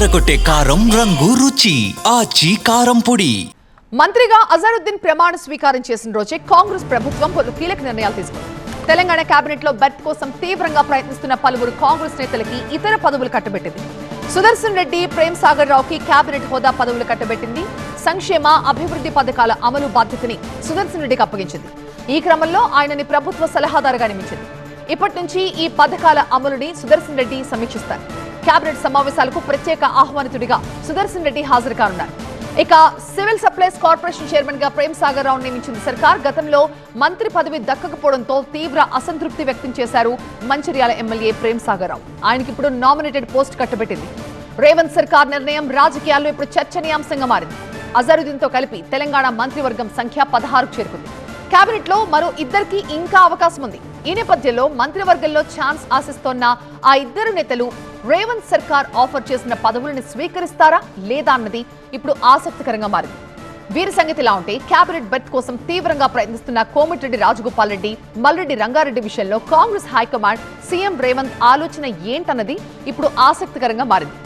ఎర్రగొట్టే కారం రంగు రుచి ఆచి కారం పొడి. మంత్రిగా అజారుద్దీన్ ప్రమాణ స్వీకారం చేసిన రోజే కాంగ్రెస్ ప్రభుత్వం పలు కీలక నిర్ణయాలు తీసుకుంది. తెలంగాణ కేబినెట్లో బెర్త్ కోసం తీవ్రంగా ప్రయత్నిస్తున్న పలువురు కాంగ్రెస్ నేతలకి ఇతర పదవులు కట్టబెట్టింది. సుదర్శన్ రెడ్డి ప్రేమ్ సాగర్ రావుకి కేబినెట్ హోదా పదవులు కట్టబెట్టింది. సంక్షేమ అభివృద్ధి పథకాల అమలు బాధ్యతని సుదర్శన్ రెడ్డికి అప్పగించింది. ఈ క్రమంలో ఆయనని ప్రభుత్వ సలహాదారుగా నియమించింది. ఇప్పటి నుంచి ఈ పథకాల అమలుని సుదర్శన్ రెడ్డి సమీక్షిస్తారు. కేబినెట్ సమావేశాలకు ప్రత్యేక ఆహ్వానితుడిగా సుదర్శన్ రెడ్డి హాజరు కానున్నారు. ఇక సివిల్ సప్లైస్ కార్పొరేషన్ చైర్మన్గా ప్రేమ్ సాగర్ రావు నియమించింది సర్కార్. గతంలో మంత్రి పదవి దక్కకపోవడంతో తీవ్ర అసంతృప్తి వ్యక్తం చేశారు మంచిర్యాల ఎమ్మెల్యే ప్రేమ్ సాగర్ రావు. ఆయనకి ఇప్పుడు నామినేటెడ్ పోస్ట్ కట్టబెట్టింది. రేవంత్ సర్కార్ నిర్ణయం రాజకీయాల్లో ఇప్పుడు చర్చనీయాంశంగా మారింది. అజరుద్దీన్తో కలిపి తెలంగాణ మంత్రివర్గం సంఖ్య పదహారుకు చేరుకుంది. కేబినెట్లో మరో ఇద్దరికి ఇంకా అవకాశం ఉంది. ఈ నేపథ్యంలో మంత్రివర్గంలో ఛాన్స్ ఆశిస్తోన్న ఆ ఇద్దరు నేతలు రేవంత్ సర్కార్ ఆఫర్ చేసిన పదవులను స్వీకరిస్తారా లేదా అన్నది ఇప్పుడు ఆసక్తికరంగా మారింది. వీరి సంగతి ఇలా ఉంటే కేబినెట్ బెర్త్ కోసం తీవ్రంగా ప్రయత్నిస్తున్న కోమటిరెడ్డి రాజగోపాల్ రెడ్డి మల్రెడ్డి రంగారెడ్డి విషయంలో కాంగ్రెస్ హైకమాండ్ సీఎం రేవంత్ ఆలోచన ఏంటన్నది ఇప్పుడు ఆసక్తికరంగా మారింది.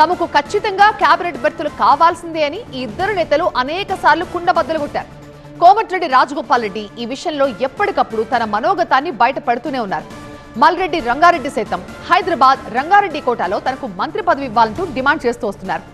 తమకు ఖచ్చితంగా కేబినెట్ బెర్తులు కావాల్సిందే అని ఈ ఇద్దరు నేతలు అనేక సార్లు కుండబద్దలు కొట్టారు. కోమటిరెడ్డి రాజగోపాల్ రెడ్డి ఈ విషయంలో ఎప్పటికప్పుడు తన మనోగతాన్ని బయటపడుతూనే ఉన్నారు. మల్రెడ్డి రంగారెడ్డి సైతం హైదరాబాద్ రంగారెడ్డి కోటాలో తనకు మంత్రి పదవి ఇవ్వాలంటూ డిమాండ్ చేస్తూ వస్తున్నారు.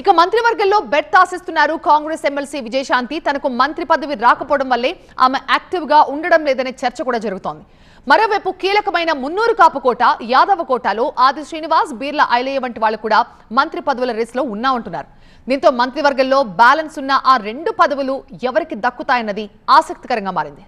ఇక మంత్రివర్గంలో బెర్త్ ఆశిస్తున్నారు కాంగ్రెస్ ఎమ్మెల్సీ విజయశాంతి. తనకు మంత్రి పదవి రాకపోవడం వల్లే ఆమె యాక్టివ్గా ఉండడం లేదనే చర్చ కూడా జరుగుతోంది. మరోవైపు కీలకమైన మున్నూరు కాపు కోట యాదవ కోటాలో ఆది శ్రీనివాస్ బీర్ల ఐలయ్య వంటి వాళ్ళు కూడా మంత్రి పదవుల రేసులో ఉన్నా ఉంటున్నారు దీంతో మంత్రివర్గంలో బ్యాలెన్స్ ఉన్న ఆ రెండు పదవులు ఎవరికి దక్కుతాయన్నది ఆసక్తికరంగా మారింది.